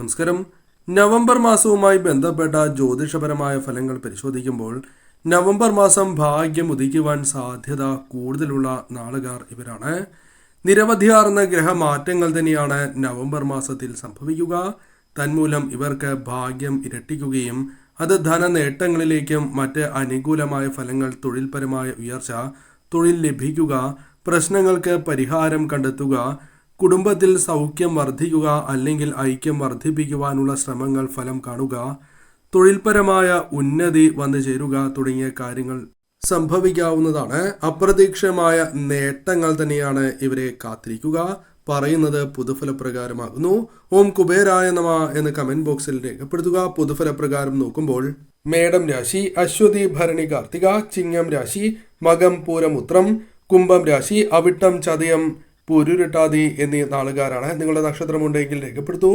നമസ്കാരം. നവംബർ മാസവുമായി ബന്ധപ്പെട്ട ജ്യോതിഷപരമായ ഫലങ്ങൾ പരിശോധിക്കുമ്പോൾ നവംബർ മാസം ഭാഗ്യം ഉദിക്കുവാൻ സാധ്യത കൂടുതലുള്ള നാളുകാർ ഇവരാണ്. നിരവധിയാർന്ന ഗ്രഹമാറ്റങ്ങൾ തന്നെയാണ് നവംബർ മാസത്തിൽ സംഭവിക്കുക. തന്മൂലം ഇവർക്ക് ഭാഗ്യം ഇരട്ടിക്കുകയും അത് ധന നേട്ടങ്ങളിലേക്കും മറ്റ് അനുകൂലമായ ഫലങ്ങൾ തൊഴിൽപരമായ ഉയർച്ച തൊഴിൽ ലഭിക്കുക പ്രശ്നങ്ങൾക്ക് പരിഹാരം കണ്ടെത്തുക കുടുംബത്തിൽ സൗഖ്യം വർദ്ധിക്കുക അല്ലെങ്കിൽ ഐക്യം വർദ്ധിപ്പിക്കുവാനുള്ള ശ്രമങ്ങൾ ഫലം കാണുക തൊഴിൽപരമായ ഉന്നതി വന്നു ചേരുക തുടങ്ങിയ കാര്യങ്ങൾ സംഭവിക്കാവുന്നതാണ്. അപ്രതീക്ഷിതമായ നേട്ടങ്ങൾ തന്നെയാണ് ഇവരെ കാത്തിരിക്കുക. പറയുന്നത് പുതുഫലപ്രകാരമാകുന്നു. ഓം കുബേരായ നമ എന്ന് കമന്റ് ബോക്സിൽ രേഖപ്പെടുത്തുക. പുതുഫലപ്രകാരം നോക്കുമ്പോൾ മേടം രാശി അശ്വതി ഭരണി കാർത്തിക ചിങ്ങം രാശി മകം പൂരമുത്രം കുംഭം രാശി അവിട്ടം ചതയം പുരുരുട്ടാതി എന്നീ നാളുകാരാണ് നിങ്ങളുടെ നക്ഷത്രമുണ്ടെങ്കിൽ രേഖപ്പെടുത്തൂ.